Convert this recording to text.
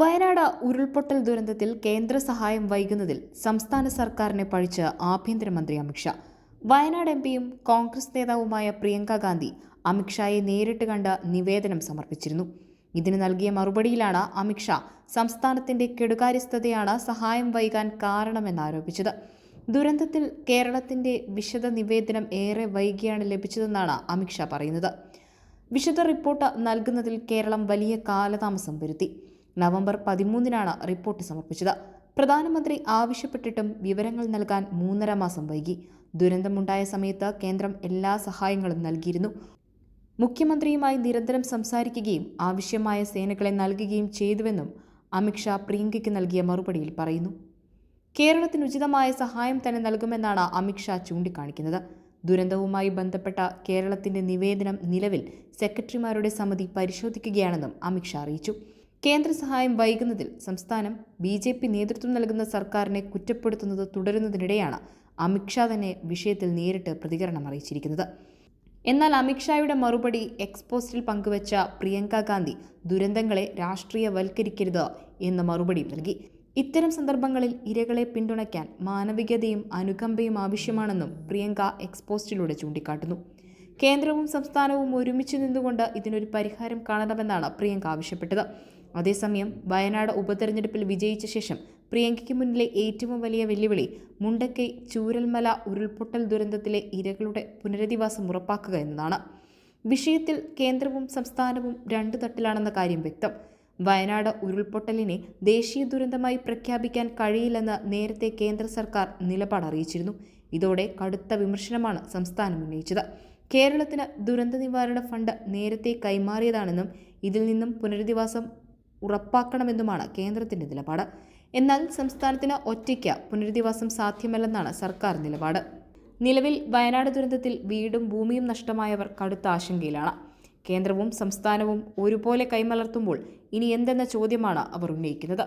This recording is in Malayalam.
വയനാട് ഉരുൾപൊട്ടൽ ദുരന്തത്തിൽ കേന്ദ്ര സഹായം വൈകുന്നതിൽ സംസ്ഥാന സർക്കാരിനെ പഴിച്ച് ആഭ്യന്തരമന്ത്രി അമിത്ഷാ വയനാട് എം പിയും കോൺഗ്രസ് നേതാവുമായ പ്രിയങ്ക ഗാന്ധി അമിത്ഷായെ നേരിട്ട് കണ്ട് നിവേദനം സമർപ്പിച്ചിരുന്നു. ഇതിന് നൽകിയ മറുപടിയിലാണ് അമിത്ഷാ സംസ്ഥാനത്തിന്റെ കെടുകാര്യസ്ഥതയാണ് സഹായം വൈകാൻ കാരണമെന്നാരോപിച്ചത്. ദുരന്തത്തിൽ കേരളത്തിന്റെ വിശദ നിവേദനം ഏറെ വൈകിയാണ് ലഭിച്ചതെന്നാണ് അമിത്ഷാ പറയുന്നത്. വിശദ റിപ്പോർട്ട് നൽകുന്നതിൽ കേരളം വലിയ കാലതാമസം വരുത്തി. നവംബർ പതിമൂന്നിനാണ് റിപ്പോർട്ട് സമർപ്പിച്ചത്. പ്രധാനമന്ത്രി ആവശ്യപ്പെട്ടിട്ടും വിവരങ്ങൾ നൽകാൻ മൂന്നര മാസം വൈകി. ദുരന്തമുണ്ടായ സമയത്ത് കേന്ദ്രം എല്ലാ സഹായങ്ങളും നൽകിയിരുന്നു. മുഖ്യമന്ത്രിയുമായി നിരന്തരം സംസാരിക്കുകയും ആവശ്യമായ സേനകളെ നൽകുകയും ചെയ്തുവെന്നും അമിത്ഷാ പ്രിയങ്കയ്ക്ക് നൽകിയ മറുപടിയിൽ പറയുന്നു. കേരളത്തിന് ഉചിതമായ സഹായം തന്നെ നൽകുമെന്നാണ് അമിത്ഷാ ചൂണ്ടിക്കാണിക്കുന്നത്. ദുരന്തവുമായി ബന്ധപ്പെട്ട കേരളത്തിന്റെ നിവേദനം നിലവിൽ സെക്രട്ടറിമാരുടെ സമിതി പരിശോധിക്കുകയാണെന്നും അമിത്ഷാ അറിയിച്ചു. കേന്ദ്ര സഹായം വൈകുന്നതിൽ സംസ്ഥാനം ബി ജെ പി നേതൃത്വം നൽകുന്ന സർക്കാരിനെ കുറ്റപ്പെടുത്തുന്നത് തുടരുന്നതിനിടെയാണ് അമിത്ഷാ തന്നെ വിഷയത്തിൽ നേരിട്ട് പ്രതികരണം അറിയിച്ചിരിക്കുന്നത്. എന്നാൽ അമിത്ഷായുടെ മറുപടി എക്സ്പോസ്റ്റിൽ പങ്കുവച്ച പ്രിയങ്ക ഗാന്ധി ദുരന്തങ്ങളെ രാഷ്ട്രീയവൽക്കരിക്കരുത് എന്ന മറുപടി നൽകി. ഇത്തരം സന്ദർഭങ്ങളിൽ ഇരകളെ പിന്തുണയ്ക്കാൻ മാനവികതയും അനുകമ്പയും ആവശ്യമാണെന്നും പ്രിയങ്ക എക്സ്പോസ്റ്റിലൂടെ ചൂണ്ടിക്കാട്ടുന്നു. കേന്ദ്രവും സംസ്ഥാനവും ഒരുമിച്ച് നിന്നുകൊണ്ട് ഇതിനൊരു പരിഹാരം കാണണമെന്നാണ് പ്രിയങ്ക ആവശ്യപ്പെട്ടത്. അതേസമയം വയനാട് ഉപതെരഞ്ഞെടുപ്പിൽ വിജയിച്ച ശേഷം പ്രിയങ്കയ്ക്ക് മുന്നിലെ ഏറ്റവും വലിയ വെല്ലുവിളി മുണ്ടക്കൈ ചൂരൽമല ഉരുൾപൊട്ടൽ ദുരന്തത്തിലെ ഇരകളുടെ പുനരധിവാസം ഉറപ്പാക്കുക എന്നതാണ്. വിഷയത്തിൽ കേന്ദ്രവും സംസ്ഥാനവും രണ്ടു തട്ടിലാണെന്ന കാര്യം വ്യക്തം. വയനാട് ഉരുൾപൊട്ടലിനെ ദേശീയ ദുരന്തമായി പ്രഖ്യാപിക്കാൻ കഴിയില്ലെന്ന് നേരത്തെ കേന്ദ്ര സർക്കാർ നിലപാട് അറിയിച്ചിരുന്നു. ഇതോടെ കടുത്ത വിമർശനമാണ് സംസ്ഥാനം ഉന്നയിച്ചത്. കേരളത്തിന് ദുരന്ത നിവാരണ ഫണ്ട് നേരത്തെ കൈമാറിയതാണെന്നും ഇതിൽ നിന്നും പുനരധിവാസം ഉറപ്പാക്കണമെന്നുമാണ് കേന്ദ്രത്തിന്റെ നിലപാട്. എന്നാൽ സംസ്ഥാനത്തിന് ഒറ്റയ്ക്ക് പുനരധിവാസം സാധ്യമല്ലെന്നാണ് സർക്കാർ നിലപാട്. നിലവിൽ വയനാട് ദുരന്തത്തിൽ വീടും ഭൂമിയും നഷ്ടമായവർ കടുത്ത ആശങ്കയിലാണ്. കേന്ദ്രവും സംസ്ഥാനവും ഒരുപോലെ കൈമലർത്തുമ്പോൾ ഇനി എന്തെന്ന ചോദ്യമാണ് അവർ ഉന്നയിക്കുന്നത്.